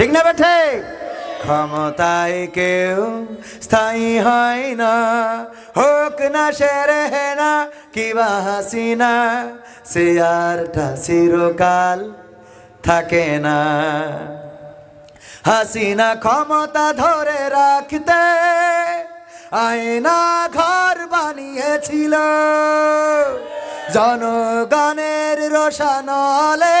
ঠিক না বেঠে? ক্ষমতায় কেউ স্থায়ী হয় না। হোক না সে রেহে না কিবা হাসিনা সে আরটা চিরকাল থাকে না। হাসিনা ক্ষমতা ধরে রাখতে, আয়না ঘর বানিয়েছিল। জনগণের রোশানলে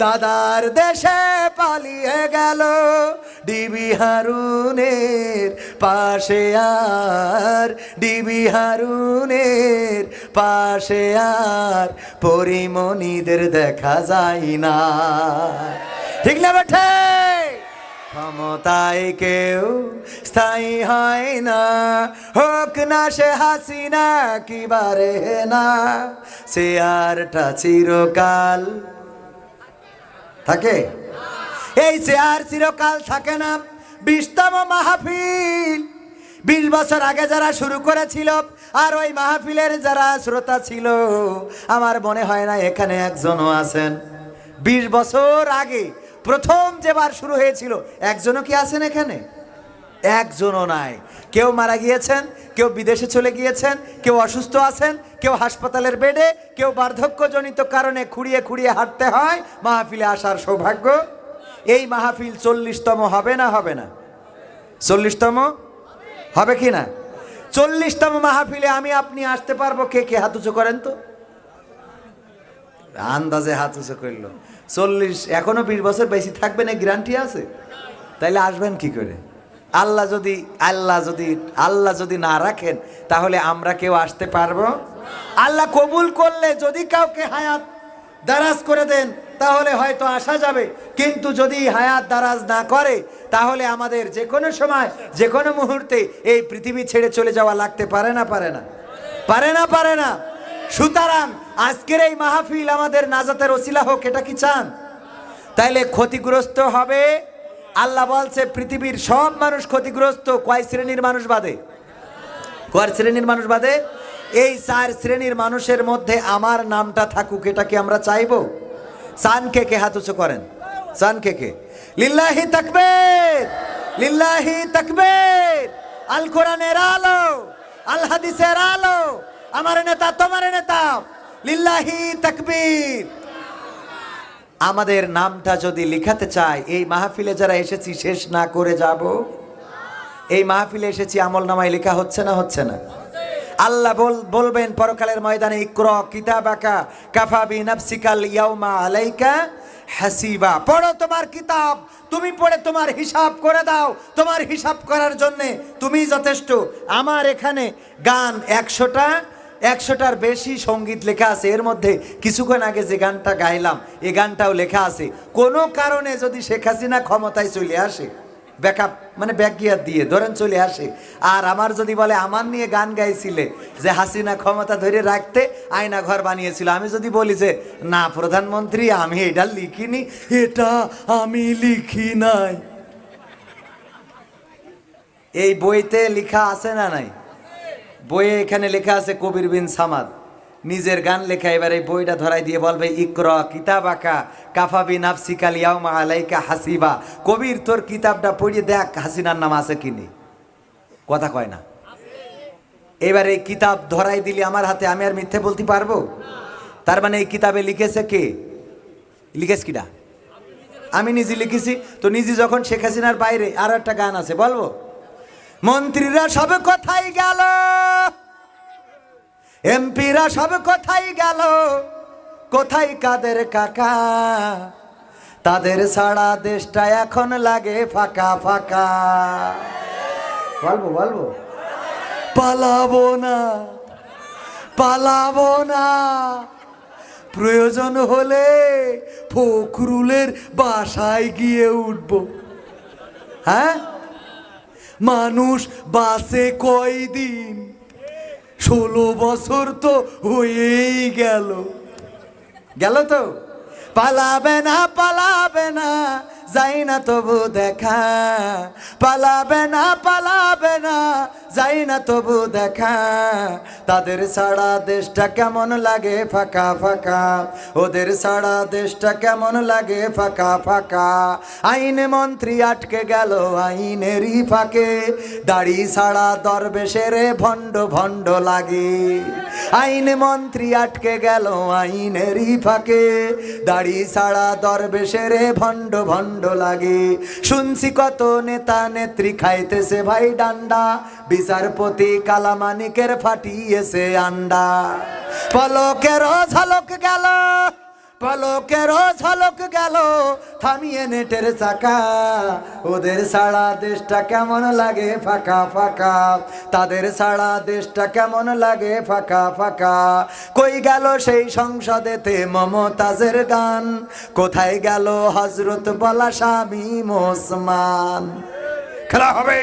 দাদার দেশে পালিয়ে গেল ডিবি হারুনের পাশে আর, ডিবি হারুনের পাশে আর, পরিমণিদের দেখা যায় না। ঠিক না বেঠে? ক্ষমতায় কেউ স্থায়ী হয় না। হোক না সে হাসিনা, কি বারে না। সে আরটা চিরকাল থাকে? এই চেয়ার চিরকাল থাকে না। বিশতম মাহফিল। বিশ বছর আগে যারা শুরু করেছিল, আর ওই মাহফিলের যারা শ্রোতা ছিল, আমার মনে হয় না এখানে একজনও আছেন। বিশ বছর আগে প্রথম যেবার শুরু হয়েছিল, একজনও কি আছেন এখানে? একজনও নাই। কেউ মারা গিয়েছেন, কেউ বিদেশে চলে গিয়েছেন, কেউ অসুস্থ আছেন, কেউ হাসপাতালের বেডে, কেউ বার্ধক্যজনিত কারণে খুঁড়িয়ে খুঁড়িয়ে হাঁটতে হয়, মাহফিলে আসার সৌভাগ্য এই মাহফিল চল্লিশতম হবে না হবে না? চল্লিশতম হবে কি না? চল্লিশতম মাহফিলে আমি আপনি আসতে পারব, কে কে হাত উঁচু করেন তো? আন্দাজে হাত উঁচু করল। চল্লিশ, এখনও বিশ বছর বেশি থাকবে না, গ্যারান্টি আছে? তাইলে আসবেন কি করে? আল্লাহ যদি আল্লাহ যদি আল্লাহ যদি না রাখেন, তাহলে আমরা কেউ আসতে পারব? আল্লাহ কবুল করলে যদি কাউকে হায়াত দারাজ করে দেন, তাহলে হয়তো আসা যাবে। কিন্তু যদি হায়াত দারাজ না করে, তাহলে আমাদের যে কোনো সময়, যে কোনো মুহূর্তে এই পৃথিবী ছেড়ে চলে যাওয়া লাগতে পারে না পারে না। পারে না পারে না। সুতরাং আজকের এই মাহফিল আমাদের নাজাতের ওসিলা হোক, এটা কি চান? তাইলে ক্ষতিগ্রস্ত হবে আল্লাহ বলছে, পৃথিবীর সব মানুষ ক্ষতিগ্রস্ত, কয় শ্রেণির মানুষ বাদে? কয় শ্রেণির মানুষ বাদে? এই চার শ্রেণির মানুষের মধ্যে আমার নামটা থাকুক, এটা কি আমরা চাইব? চান কে কে হাত উঁচু করেন? চান কে কে? লিল্লাহি তাকবীর! লিল্লাহি তাকবীর! আল কোরআনের আলো! আল হাদিসের আলো! আমার নেতা, তোমার নেতা! লিল্লাহি তাকবীর! আমাদের নামটা যদি লিখাতে চায় এই মাহফিলে যারা এসেছি, শেষ না করে যাব? এই মাহফিলে এসেছি, আমল নামায় লেখা হচ্ছে না হচ্ছে না? আল্লাহ বল, বলবেন, পরকালের ময়দানে ইক্র কিতাবাকা কাফাবি নাফসিকাল ইয়াউমা আলাইকা হাসিবা। পড়ো তোমার কিতাব, তুমি পড়ে তোমার হিসাব করে দাও। তোমার হিসাব করার জন্যে তুমি যথেষ্ট। আমার এখানে গান একশোটা একশোটার বেশি সংগীত লেখা আছে। এর মধ্যে কিছুক্ষণ আগে যে গানটা গাইলাম এ গানটাও লেখা আছে। কোনো কারণে যদি শেখ হাসিনা ক্ষমতায় চলে আসে, ব্যাকআপ মানে ব্যাক গিয়ার দিয়ে, ধরেন চলে আসে, আর আমার যদি বলে, আমার নিয়ে গান গাইছিলে যে হাসিনা ক্ষমতা ধরে রাখতে আয়না ঘর বানিয়েছিল। আমি যদি বলি যে, না প্রধানমন্ত্রী, আমি এটা লিখিনি, এটা আমি লিখি নাই। এই বইতে লেখা আছে না নাই? বইয়ে এখানে লেখা আছে, কবির বিন সামাদ। নিজের গান লেখা, এবার এই বইটা ধরাই দিয়ে বলবে, ইকর কিতাব আঁকা কাফাবি নাফসিকাল ইয়াউমা আলাইকা হাসিবা। কবির, তোর কিতাবটা পড়িয়ে দেখ, হাসিনার নাম আছে কিনি কথা কয় না। এবার এই কিতাব ধরাই দিলি আমার হাতে আমি আর মিথ্যে বলতে পারব? তার মানে এই কিতাবে লিখেছে কে? লিখেছ কিটা আমি নিজে লিখেছি। তো নিজে যখন শেখ হাসিনার বাইরে আর একটা গান আছে, বলব? মন্ত্রীরা সব কোথায় গেল। এমপিরা সব কোথায় গেল। কোথায় কাদের কাকা? তাদের ছাড়া দেশটা এখন লাগে ফাঁকা ফাঁকা। বলব বলব? পালাবো না পালাবো না। প্রয়োজন হলে ফখরুলের বাসায় গিয়ে উঠবো। হ্যাঁ? মানুষ বাসে কয়দিন? ষোলো বছর তো হয়েই গেল। গেল তো? পালাবে না পালাবে না, যাই না তবু দেখা। পালাবে না পালাবে না যাই না তবু দেখা, তাদের সারা দেশটা কেমন লাগে ফাঁকা ফাঁকা? ওদের সারা দেশটা কেমন লাগে ফাঁকা ফাঁকা? আইনে মন্ত্রী আটকে গেল আইনেরই ফাঁকে, দাড়ি ছাড়া দরবেশের ভণ্ড ভণ্ড লাগে। আইন মন্ত্রী আটকে গেল আইনেরই ফাঁকে, দাড়ি ছাড়া দরবেশের ভণ্ড ভণ্ড লাগে। শুনছি কত নেতা নেত্রী খাইতেছে ভাই ডান্ডা বিচারপতি কালামানিকের ফাটিয়েছে আন্ডা। পলকের ঝলক গেল, পলকের ঝলক গেল, থামিয়ে নেটের চাকা। ওদের সারা দেশটা কেমন লাগে ফাঁকা ফাঁকা। তাদের সারা দেশটা কেমন লাগে ফাঁকা ফাঁকা। কই গেল সেই সংসদেতে মমতাজের গান? কোথায় গেল হজরত বলা স্বামী মোসমান খেলা হবে।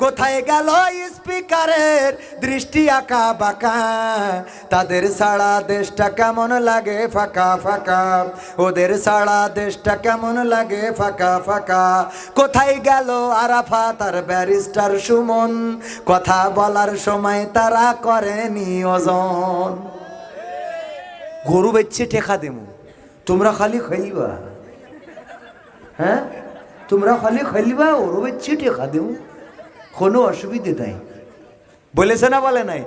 কোথায় গেল স্পিকারের দৃষ্টি আঁকা বাঁকা? তাদের সারা দেশটা কেমন লাগে ফাঁকা ফাঁকা? ওদের সারা দেশটা কেমন লাগে ফাঁকা ফাঁকা? কোথায় গেল আরাফা তার ব্যারিস্টার সুমন? কথা বলার সময় তারা করেনি ওজন। গরু বেচছে টেকা দেমু। তোমরা খালি খাইবা হ্যাঁ? তোমরা খালি খাইবা ওরু বেচছে টেকা দেমু। কোনো অসুবিধে নাই। বলেছে না বলে নাই?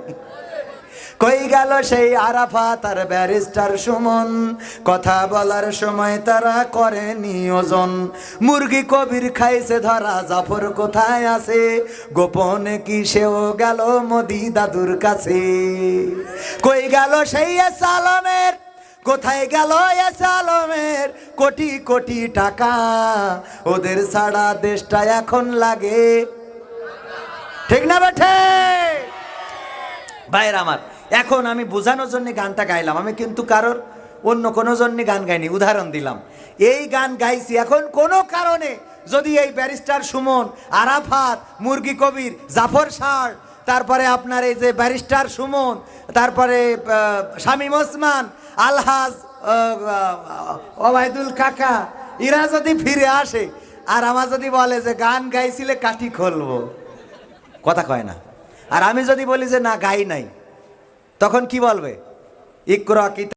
কই গেল সেই আরাফা, তার ব্যারিস্টার সুমন। কথা বলার সময় তারা করে নিয়োজন মুরগি কবির খাইছে ধরা, জাফর কোথায় আছে? গোপনে কি সেও গেল মোদি দাদুর কাছে? কই গেল সেই সালমের কোথায় গেল আলমের? কোটি কোটি টাকা। ওদের সারা দেশটা এখন লাগে। ঠিক না বেঠে ভাইয়ের আমার, এখন আমি বোঝানোর জন্য গানটা গাইলাম। আমি কিন্তু কারোর অন্য কোনো জন্য গান গাইনি, উদাহরণ দিলাম। এই গান গাইছি এখন কোনো কারণে। যদি এই ব্যারিস্টার সুমন, আরাফাত, মুরগি কবির, জাফর সার, তারপরে আপনার এই যে ব্যারিস্টার সুমন, তারপরে শামীম ওসমান, আলহাজ ওবায়দুল কাকা, এরা যদি ফিরে আসে, আর আমার যদি বলে যে গান গাইছিলে কাটি খুলবো। কথা কয় না। আর আমি যদি বলি যে, না, গাই নাই, তখন কি বলবে? ইকরা